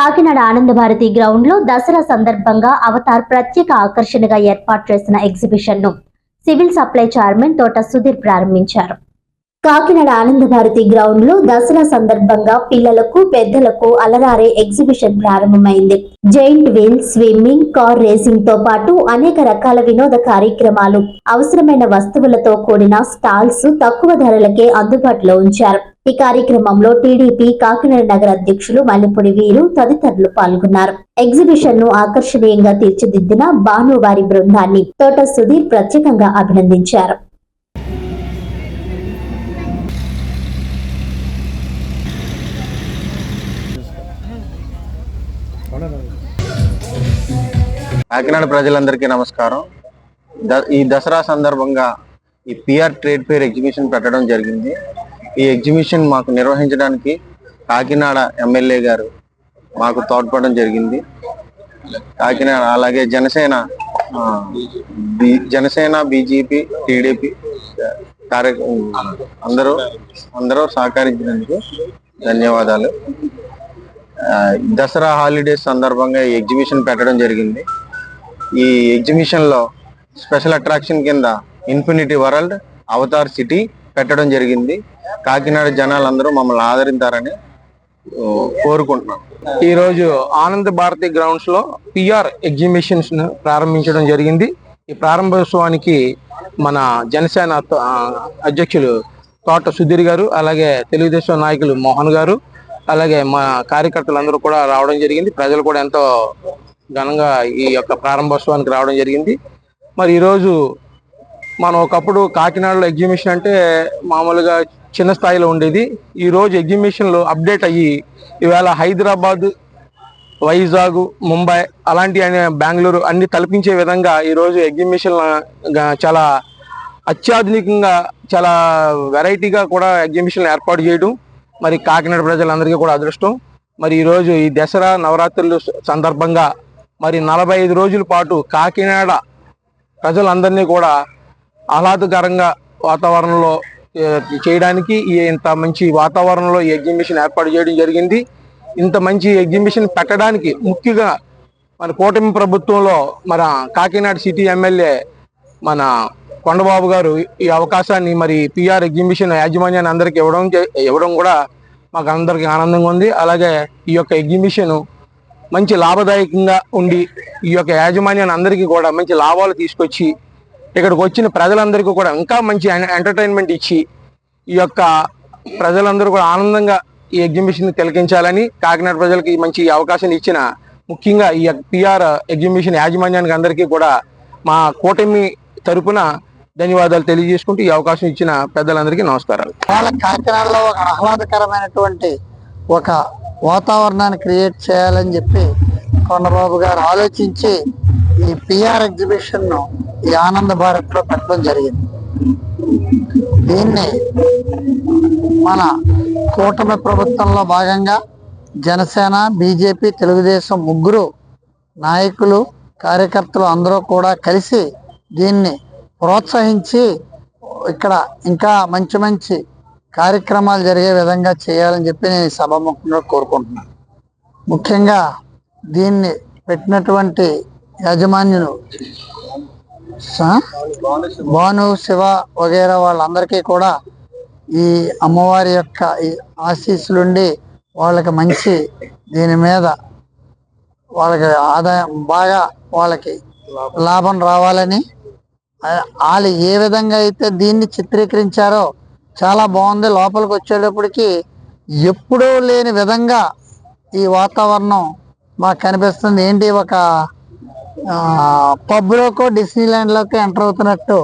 కాకినాడ ఆనంద భారతి గ్రౌండ్లో దసరా సందర్భంగా అవతార్ ప్రత్యేక ఆకర్షణగా ఏర్పాటు చేసిన ఎగ్జిబిషన్ను సివిల్ సప్లై చైర్మన్ తోట సుధీర్ ప్రారంభించారు. కాకినాడ ఆనంద భారతి గ్రౌండ్లో దసరా సందర్భంగా పిల్లలకు పెద్దలకు అలరారే ఎగ్జిబిషన్ ప్రారంభమైంది. జైంట్ వీల్ స్విమ్మింగ్ కార్ రేసింగ్తో పాటు అనేక రకాల వినోద కార్యక్రమాలు అవసరమైన వస్తువులతో కూడిన స్టాల్స్ తక్కువ ధరలకే అందుబాటులో ఉంచారు. ఈ కార్యక్రమంలో టీడీపీ కాకినాడ నగర అధ్యక్షులు మల్లెపూడి వీరు తదితరులు పాల్గొన్నారు. ఎగ్జిబిషన్ను ఆకర్షణీయంగా తీర్చిదిద్దిన భానువారి బృందాన్ని తోట సుధీర్ ప్రత్యేకంగా అభినందించారు. కాకినాడ ప్రజలందరికీ నమస్కారం. ఈ దసరా సందర్భంగా ఈ పిఆర్ ట్రేడ్ ఫేర్ ఎగ్జిబిషన్ పెట్టడం జరిగింది. ఈ ఎగ్జిబిషన్ మాకు నిర్వహించడానికి కాకినాడ ఎమ్మెల్యే గారు మాకు తోడ్పడడం జరిగింది. కాకినాడ అలాగే జనసేన బి- జనసేన బీజేపీ టీడీపీ కార్య అందరూ అందరూ సహకరించినందుకు ధన్యవాదాలు. దసరా హాలిడేస్ సందర్భంగా ఈ ఎగ్జిబిషన్ పెట్టడం జరిగింది. ఈ ఎగ్జిబిషన్లో స్పెషల్ అట్రాక్షన్ కింద ఇన్ఫినిటీ వరల్డ్ అవతార్ సిటీ పెట్టడం జరిగింది. కాకినాడ జనాలందరూ మమ్మల్ని ఆదరించారని కోరుకుంటున్నాం. ఈరోజు ఆనంద భారతి గ్రౌండ్స్లో పిఆర్ ఎగ్జిబిషన్స్ ప్రారంభించడం జరిగింది. ఈ ప్రారంభోత్సవానికి మన జనసేన అధ్యక్షులు తోట సుధీర్ గారు అలాగే తెలుగుదేశం నాయకులు మోహన్ గారు అలాగే మా కార్యకర్తలందరూ కూడా రావడం జరిగింది. ప్రజలు కూడా ఎంతో ఘనంగా ఈ యొక్క ప్రారంభోత్సవానికి రావడం జరిగింది. మరి ఈరోజు మనం ఒకప్పుడు కాకినాడలో ఎగ్జిబిషన్ అంటే మామూలుగా చిన్న స్థాయిలో ఉండేది. ఈ రోజు అప్డేట్ అయ్యి ఇవాళ హైదరాబాద్ వైజాగ్ ముంబై అలాంటి బెంగళూరు అన్ని తలపించే విధంగా ఈరోజు ఎగ్జిబిషన్ చాలా అత్యాధునికంగా చాలా వెరైటీగా కూడా ఎగ్జిబిషన్ ఏర్పాటు చేయడం. మరి కాకినాడ ప్రజలందరికీ కూడా అదృష్టం. మరి ఈరోజు ఈ దసరా నవరాత్రులు సందర్భంగా మరి నలభై ఐదు రోజుల పాటు కాకినాడ ప్రజలందరినీ కూడా ఆహ్లాదకరంగా వాతావరణంలో చేయడానికి ఈ ఇంత మంచి వాతావరణంలో ఈ ఎగ్జిబిషన్ ఏర్పాటు చేయడం జరిగింది. ఇంత మంచి ఎగ్జిబిషన్ పెట్టడానికి ముఖ్యంగా మన కూటమి ప్రభుత్వంలో మన కాకినాడ సిటీ ఎమ్మెల్యే మన కొండబాబు గారు ఈ అవకాశాన్ని మరి పిఆర్ ఎగ్జిబిషన్ యాజమాన్యాన్ని అందరికి ఇవ్వడం ఇవ్వడం కూడా మాకు అందరికి ఆనందంగా ఉంది. అలాగే ఈ యొక్క ఎగ్జిబిషన్ మంచి లాభదాయకంగా ఉండి ఈ యొక్క యాజమాన్యాన్ని అందరికీ కూడా మంచి లాభాలు తీసుకొచ్చి ఇక్కడికి వచ్చిన ప్రజలందరికీ కూడా ఇంకా మంచి ఎంటర్టైన్మెంట్ ఇచ్చి ఈ యొక్క ప్రజలందరూ కూడా ఆనందంగా ఈ ఎగ్జిబిషన్ తిలకించాలని కాకినాడ ప్రజలకి మంచి అవకాశం ఇచ్చిన ముఖ్యంగా ఈ పిఆర్ ఎగ్జిబిషన్ యాజమాన్యానికి అందరికీ కూడా మా కూటమి తరపున ధన్యవాదాలు తెలియజేసుకుంటూ ఈ అవకాశం ఇచ్చిన పెద్దలందరికీ నమస్కారాలు. వాళ్ళ కాకినాడలో ఒక ఆహ్లాదకరమైనటువంటి ఒక వాతావరణాన్ని క్రియేట్ చేయాలని చెప్పి కొండబాబు గారు ఆలోచించి ఈ పిఆర్ ఎగ్జిబిషన్ను ఈ ఆనంద భారత్లో పెట్టడం జరిగింది. దీన్ని మన కూటమి ప్రభుత్వంలో భాగంగా జనసేన బీజేపీ తెలుగుదేశం ముగ్గురు నాయకులు కార్యకర్తలు అందరూ కూడా కలిసి దీన్ని ప్రోత్సహించి ఇక్కడ ఇంకా మంచి మంచి కార్యక్రమాలు జరిగే విధంగా చేయాలని చెప్పి నేను ఈ సభాముఖంగా కోరుకుంటున్నాను. ముఖ్యంగా దీన్ని పెట్టినటువంటి యాజమాన్యులు భాను శివ వగేరా వాళ్ళందరికీ కూడా ఈ అమ్మవారి యొక్క ఈ ఆశీస్సులుండి వాళ్ళకి మంచి దీని మీద వాళ్ళకి ఆదాయం బాగా వాళ్ళకి లాభం రావాలని వాళ్ళు ఏ విధంగా అయితే దీన్ని చిత్రీకరించారో చాలా బాగుంది. లోపలికి వచ్చేటప్పటికి ఎప్పుడూ లేని విధంగా ఈ వాతావరణం మాకు కనిపిస్తుంది. ఏంటి ఒక పబ్లోకో డిస్నీలాండ్లోకి ఎంటర్ అవుతున్నట్టు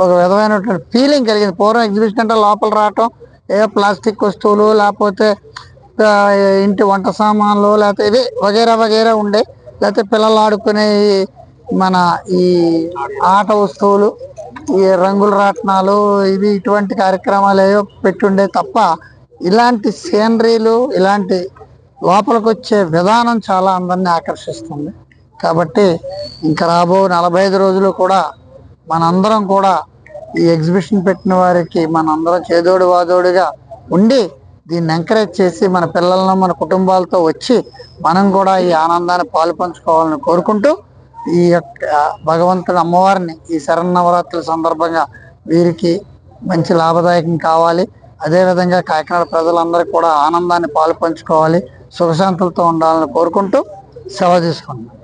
ఒక విధమైనటువంటి ఫీలింగ్ కలిగింది. పూర్వం ఎగ్జిబిషన్ అంటే లోపల రావటం ఏ ప్లాస్టిక్ వస్తువులు లేకపోతే ఇంటి వంట సామాన్లు లేకపోతే ఇవి వగేరా వగేరా ఉండే లేకపోతే పిల్లలు ఆడుకునే మన ఈ ఆట వస్తువులు ఈ రంగుల రాట్నాలు ఇవి ఇటువంటి కార్యక్రమాలు ఏవో పెట్టుండే తప్ప ఇలాంటి సీనరీలు ఇలాంటి లోపలికి వచ్చే విధానం చాలా అందరినీ ఆకర్షిస్తుంది. కాబట్టి ఇంకా రాబో నలభై ఐదు రోజులు కూడా మనందరం కూడా ఈ ఎగ్జిబిషన్ పెట్టిన వారికి మనందరం చేదోడు వాదోడుగా ఉండి దీన్ని ఎంకరేజ్ చేసి మన పిల్లలను మన కుటుంబాలతో వచ్చి మనం కూడా ఈ ఆనందాన్ని పాలు పంచుకోవాలని కోరుకుంటూ ఈ యొక్క భగవంతుడు అమ్మవారిని ఈ శరన్నవరాత్రుల సందర్భంగా వీరికి మంచి లాభదాయకం కావాలి. అదేవిధంగా కాకినాడ ప్రజలందరూ కూడా ఆనందాన్ని పాలు పంచుకోవాలి. సుఖశాంతులతో ఉండాలని కోరుకుంటూ సెలవు తీసుకుంటున్నాను